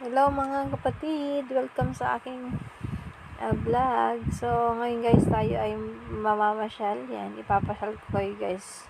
Hello mga kapatid, welcome sa aking uh, vlog. So ngayon guys tayo ay mamamasyal. Yan, ipapasyal ko kayo guys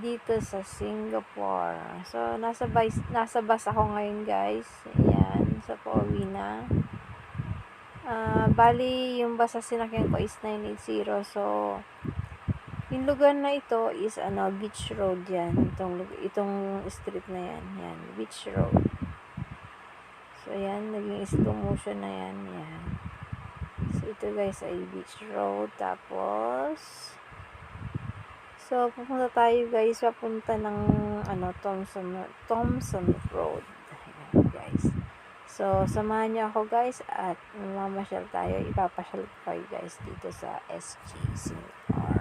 dito sa Singapore. So nasa bus, nasa bus ako ngayon guys. Yan, sa pauwi na. Uh, bali yung bus sa sinakyan ko is 980. So yung lugar na ito is ano, Beach Road yan. Itong, itong street na yan. Yan, Beach Road. So, ayan, naging slow motion na yan. Yan. So, ito guys ay beach road. Tapos, so, pupunta tayo guys, papunta ng, ano, Thompson, Thompson Road. Ayan, guys. So, samahan niyo ako guys at mamasyal tayo. Ipapasyal ko kayo guys dito sa SG Singapore.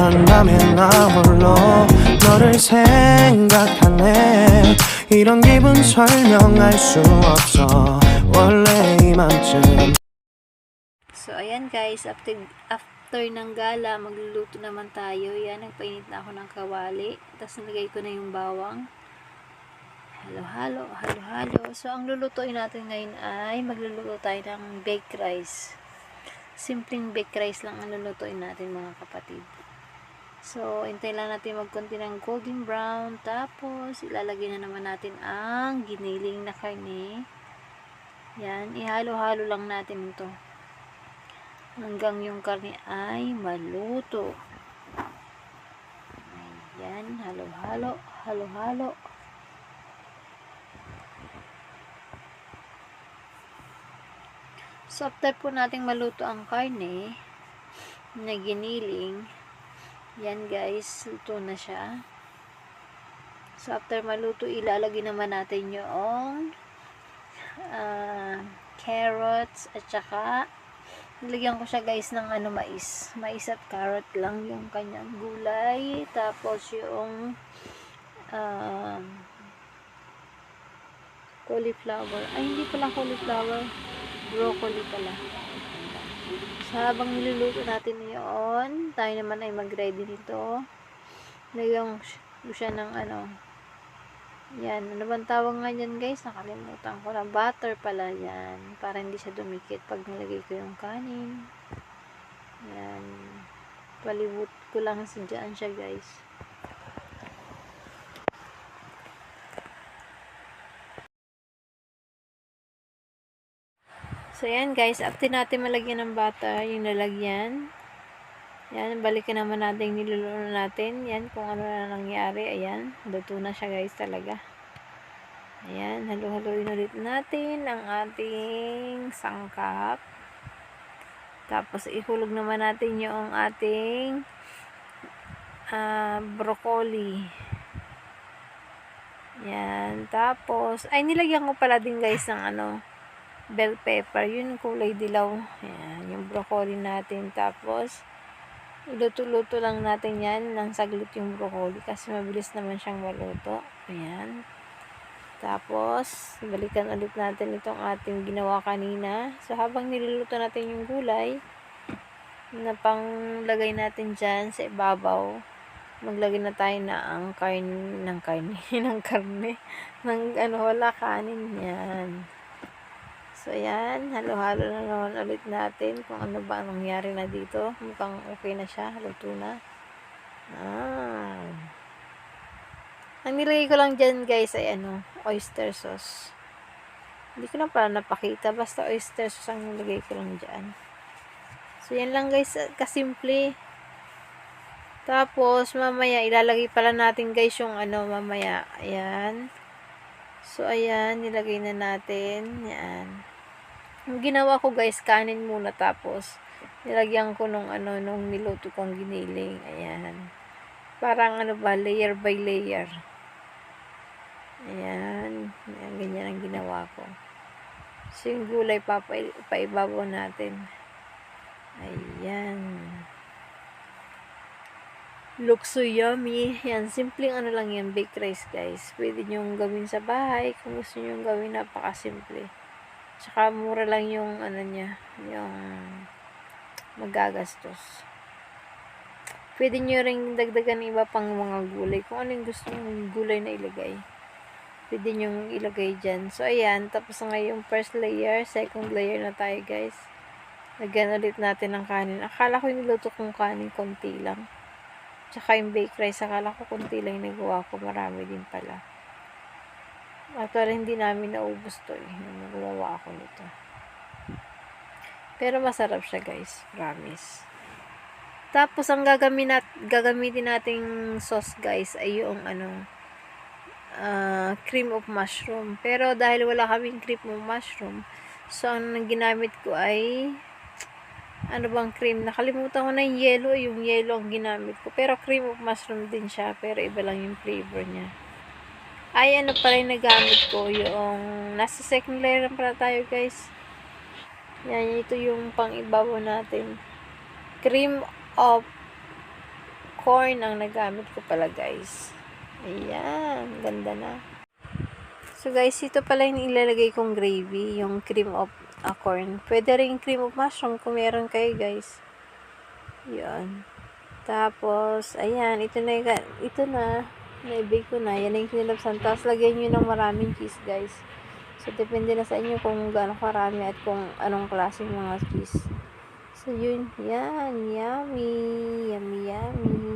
한밤에 나 홀로 너를 생각하네 이런 기분 설명할 수 없어 원래 이맘쯤 So, ayan guys, after, after ng gala, magluluto naman tayo. Yan, nagpainit na ako ng kawali. Tapos nilagay ko na yung bawang. Halo-halo, halo-halo. So, ang lulutuin natin ngayon ay magluluto tayo ng baked rice. Simpleng baked rice lang ang lulutuin natin mga kapatid. So, hintay lang natin magkunti ng golden brown. Tapos, ilalagay na naman natin ang giniling na karne. Yan, ihalo-halo lang natin ito hanggang yung karne ay maluto. Ayan, halo-halo, halo-halo. So, after po nating maluto ang karne na giniling, yan guys, luto na siya. So, after maluto, ilalagay naman natin yung ah, carrots at saka Nilagyan ko siya guys ng ano mais. Mais at carrot lang yung kanyang gulay. Tapos yung um, cauliflower. Ay, hindi pala cauliflower. Broccoli pala. So, habang niluluto natin yun, tayo naman ay mag-ready nito. Nilagyan ko siya ng ano, yan, ano bang tawag nga dyan guys? Nakalimutan ko na. Butter pala yan. Para hindi siya dumikit pag nilagay ko yung kanin. Yan. Palibot ko lang sa dyan siya guys. So yan guys, after natin malagyan ng butter, yung lalagyan. Yan, balikan naman natin yung niluluto natin. Yan, kung ano na nangyari. Ayan, luto na siya guys talaga. Ayan, halo-haloin ulit natin ang ating sangkap. Tapos, ihulog naman natin yung ating ah, broccoli. Yan, tapos, ay nilagyan ko pala din guys ng ano, bell pepper. Yun yung kulay dilaw. Ayan, yung broccoli natin. Tapos, Iluto-luto lang natin yan ng saglit yung broccoli kasi mabilis naman siyang maluto. Ayan. Tapos, balikan ulit natin itong ating ginawa kanina. So, habang niluluto natin yung gulay, na panglagay natin dyan sa ibabaw, maglagay na tayo na ang karne, ng karne, ng karne, ng ano, wala kanin yan. So, ayan. Halo-halo na naman ulit natin kung ano ba ang nangyari na dito. Mukhang okay na siya. Luto na. Ah. Ang nilagay ko lang dyan, guys, ay ano, oyster sauce. Hindi ko na pala napakita. Basta oyster sauce ang nilagay ko lang dyan. So, yan lang, guys. Kasimple. Tapos, mamaya, ilalagay pala natin, guys, yung ano, mamaya. Ayan. So, ayan. Nilagay na natin. Yan. Ang ginawa ko guys, kanin muna tapos nilagyan ko nung ano, nung niluto kong giniling. Ayan. Parang ano ba, layer by layer. Ayan. Ayan, ganyan ang ginawa ko. So, yung gulay pa, paibabaw natin. Ayan. Looks so yummy. Yan, simpleng ano lang yan, baked rice guys. Pwede nyo gawin sa bahay. Kung gusto nyo gawin, napakasimple. Tsaka mura lang yung ano niya, yung magagastos. Pwede nyo ring dagdagan iba pang mga gulay. Kung ano yung gusto yung gulay na ilagay. Pwede nyo ilagay dyan. So, ayan. Tapos nga yung first layer, second layer na tayo guys. Lagyan ulit natin ng kanin. Akala ko yung niluto kong kanin, konti lang. Tsaka yung baked rice, akala ko konti lang yung nagawa ko. Marami din pala. Actually, hindi namin naubos to eh. Nung ako nito. Pero masarap siya guys. Promise. Tapos, ang gagamin nat gagamitin nating sauce guys ay yung ano, ah, cream of mushroom. Pero dahil wala kaming cream of mushroom, so ang ginamit ko ay ano bang cream? Nakalimutan ko na yung yellow. Yung yellow ang ginamit ko. Pero cream of mushroom din siya. Pero iba lang yung flavor niya. Ay, ano pala yung nagamit ko? Yung nasa second layer pala tayo guys. Yan, ito yung pang ibabaw natin. Cream of corn ang nagamit ko pala guys. Ayan, ganda na. So guys, ito pala yung ilalagay kong gravy, yung cream of ah, corn. Pwede rin cream of mushroom kung meron kayo guys. Yan. Tapos, ayan, ito na, ito na, naibig ko na, yan na yung kinilapsan. Tapos, lagyan nyo ng maraming cheese, guys. So, depende na sa inyo kung gaano karami at kung anong klaseng mga cheese. So, yun, yan, yummy, yummy, yummy.